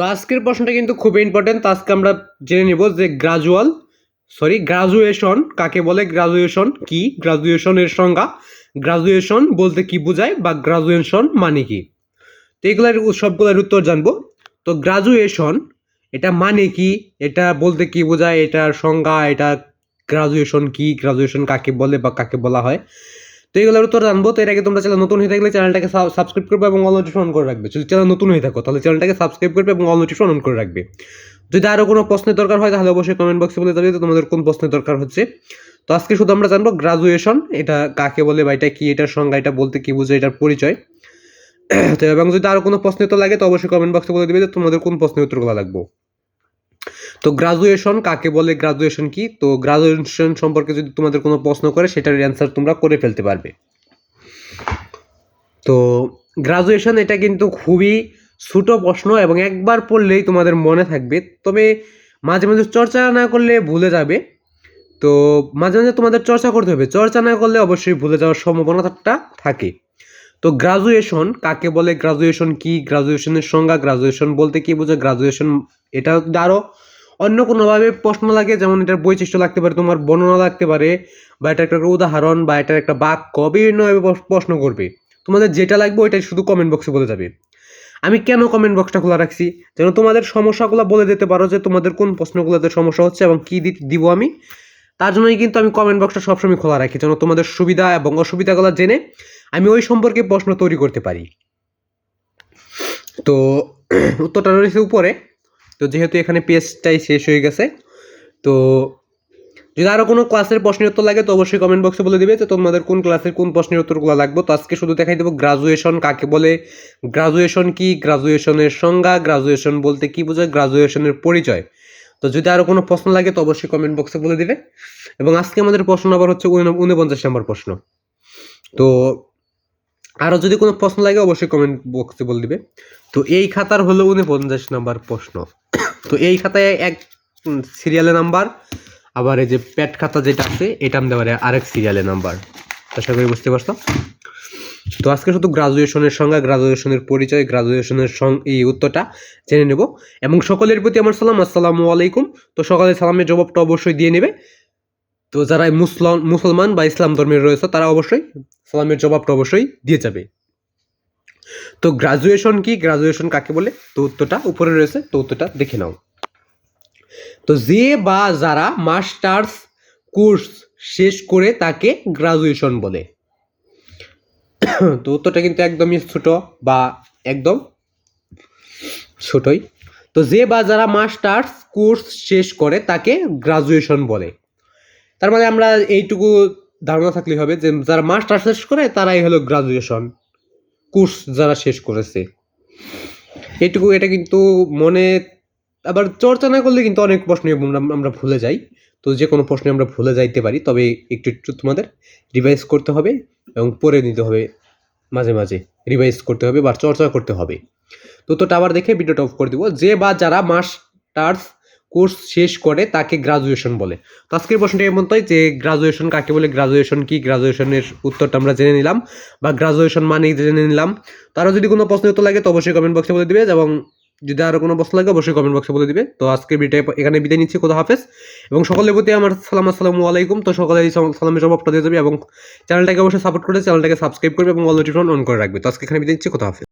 তো আজকের প্রশ্নটা কিন্তু খুবই ইম্পর্টেন্ট আজকে আমরা জেনে নিব যে গ্রাজুয়াল সরি গ্রাজুয়েশন কাকে বলে? গ্রাজুয়েশন কি? গ্রাজুয়েশনের সংজ্ঞা। গ্রাজুয়েশন বলতে কি বোঝায় বা গ্রাজুয়েশন মানে কি? তো এগুলোর সবগুলোর উত্তর জানব। তো গ্রাজুয়েশন এটা মানে কি? এটা বলতে কি বোঝায়? এটার সংজ্ঞা, এটা গ্রাজুয়েশন কি? গ্রাজুয়েশন কাকে বলে বা কাকে বলা হয়? তো এগুলোর উত্তর জানব, তো এর আগে তোমরা চ্যানেল নতুন হয়ে থাকলে চ্যানেলটাকে সাবস্ক্রাইব করবে এবং অল নোটিফিকেশন অন করে রাখবে। যদি চ্যানেল নতুন হয়ে থাকো, তাহলে চ্যানেলটাকে সাবস্ক্রাইব করবে এবং অল নোটিফিকেশন অন করে রাখবে। যদি আরও কোনো প্রশ্নের দরকার হয়, তাহলে অবশ্যই কমেন্ট বক্সে বলে তো তোমাদের কোন প্রশ্নের দরকার হচ্ছে। তো আজকে শুধু আমরা জানব গ্রাজুয়েশন এটা কাকে বলে বা এটা কি, এটার সংজ্ঞা, এটা বলতে কি বুঝে, এটার পরিচয়। তো এবং যদি আরও কোনো প্রশ্ন তো লাগে, তো অবশ্যই কমেন্ট বক্সে বলে দেবে যে তোমাদের কোন প্রশ্নের উত্তরগুলো লাগবো। তো গ্রাজুয়েশন কাকে বলে গ্রাজুয়েশন কি? তো গ্রাজুয়েশন সম্পর্কে যদি তোমাদের কোনো প্রশ্ন করে, সেটার অ্যান্সার তোমরা করে ফেলতে পারবে। তো গ্রাজুয়েশন এটা কিন্তু খুবই ছোটো প্রশ্ন এবং একবার পড়লেই তোমাদের মনে থাকবে। তবে মাঝে মাঝে চর্চা না করলে ভুলে যাবে। তো মাঝে মাঝে তোমাদের চর্চা করতে হবে। চর্চা না করলে অবশ্যই ভুলে যাওয়ার সম্ভাবনাটা থাকে। তো গ্রাজুয়েশন কাকে বলে? গ্রাজুয়েশন কি? গ্রাজুয়েশনের সংজ্ঞা গ্রাজুয়েশন বলতে কি বোঝায়? গ্রাজুয়েশন এটা আরও অন্য কোনোভাবে প্রশ্ন লাগে, যেমন এটার বৈশিষ্ট্য লাগতে পারে, তোমার বর্ণনা লাগতে পারে, বা এটা একটা উদাহরণ, বা এটার একটা বাক্য, বিভিন্নভাবে প্রশ্ন করবে। তোমাদের যেটা লাগবে ওইটাই শুধু কমেন্ট বক্সে বলে যাবে। আমি কেন কমেন্ট বক্সটা খোলা রাখছি? যেন তোমাদের সমস্যাগুলো বলে দিতে পারো যে তোমাদের কোন প্রশ্নগুলোতে সমস্যা হচ্ছে এবং কী দিব আমি। তার জন্যই কিন্তু আমি কমেন্ট বক্সটা সবসময় খোলা রাখি, যেন তোমাদের সুবিধা এবং অসুবিধাগুলো জেনে আমি ওই সম্পর্কে প্রশ্ন তৈরি করতে পারি। তো, উত্তরটা রয়েছে উপরে। যেহেতু এখানে পেজটাই শেষ হয়ে গেছে, তো যদি আরও কোনো ক্লাসের প্রশ্নের উত্তর লাগে তো অবশ্যই কমেন্ট বক্সে বলে দিবে যে তোমাদের কোন ক্লাসের কোন প্রশ্নের উত্তরগুলো লাগবে। তো আজকে শুধু দেখাই দেবো গ্রাজুয়েশন কাকে বলে। গ্রাজুয়েশন কি? গ্রাজুয়েশনের সংজ্ঞা গ্রাজুয়েশন বলতে কি বোঝায়? গ্রাজুয়েশনের পরিচয়। তো যদি আরও কোনো প্রশ্ন লাগে তো অবশ্যই কমেন্ট বক্সে বলে দিবে। এবং আজকে আমাদের প্রশ্ন আবার হচ্ছে উনপঞ্চাশ নম্বর প্রশ্ন। তো আরও যদি কোনো প্রশ্ন লাগে অবশ্যই কমেন্ট বক্সে বলে দিবে। তো এই খাতার হলো উনপঞ্চাশ নাম্বার প্রশ্ন। তো এই খাতায় এক সিরিয়ালের নাম্বার আবার এই যে প্যাট খাতা যেটা আছে, এটা আমি দেওয়ার আরেক সিরিয়ালের নাম্বার আশা করি বুঝতে পারছ? তো আজকে শুধু গ্রাজুয়েশনের সংজ্ঞা গ্রাজুয়েশনের পরিচয় গ্রাজুয়েশনের এই উত্তরটা জেনে নেব। এবং সকলের প্রতি আমার সালাম, আসসালামু আলাইকুম। তো সকালে সালামের জবাবটা অবশ্যই দিয়ে নেবে। তো যারা মুসলমান মুসলমান বা ইসলাম ধর্মের রয়েছে, তারা অবশ্যই সালামের জবাবটা অবশ্যই দিয়ে যাবে। তো গ্রাজুয়েশন কি? গ্রাজুয়েশন কাকে বলে? তো উত্তরটা উপরে রয়েছে, তো উত্তরটা দেখে নাও। তো যে বা যারা মাস্টার্স কোর্স শেষ করে তাকে গ্রাজুয়েশন বলে। তো উত্তরটা কিন্তু একদমই ছোট বা একদম ছোটই। তো যে বা যারা মাস্টার্স কোর্স শেষ করে তাকে গ্রাজুয়েশন বলে। তার মানে আমরা এইটুকু ধারণা থাকলে হবে যে যারা মাস্টার্স শেষ করে তারাই হলো গ্রাজুয়েশন কোর্স যারা শেষ করেছে। এইটুকু এটা কিন্তু মনে, আবার চর্চা না করলে কিন্তু অনেক প্রশ্ন আমরা ভুলে যাই। তো যে কোনো প্রশ্নে আমরা ভুলে যাইতে পারি, তবে একটু একটু তোমাদের রিভাইজ করতে হবে এবং পড়ে নিতে হবে মাঝে মাঝে। রিভাইজ করতে হবে বা চর্চা করতে হবে। তো তোটা আবার দেখে ভিডিওটা অফ করে দিব। যে বা যারা মাস মাস্টার্স কোর্স শেষ করে তাকে গ্রাজুয়েশন বলে। তো আজকের প্রশ্নটা এমন তাই যে গ্রাজুয়েশন কাকে বলে গ্রাজুয়েশন কি? গ্রাজুয়েশনের উত্তরটা আমরা জেনে নিলাম বা গ্রাজুয়েশন মানে জেনে নিলাম। তারও যদি কোনো প্রশ্ন উত্তর লাগে তো অবশ্যই কমেন্ট বক্সে বলে দিবে এবং যদি আরও কোনো প্রশ্ন লাগে অবশ্যই কমেন্ট বক্সে বলে দিবে। তো আজকের ভিডিও এখানে বিদায় নিচ্ছি কোথা হাফেজ। এবং সকলের প্রতি আমার সালাম, আসসালামু আলাইকুম। তো সকলে এই সালামের জবাবটা দিয়ে যাবে এবং চ্যানেলটাকে অবশ্যই সাপোর্ট করে চ্যানেলটাকে সাবস্ক্রাইব করবে এবং অল নোটিফিকেশন অন করে রাখবে। তো আজকে এখানে বিদায় নিচ্ছি কোথা হাফেজ।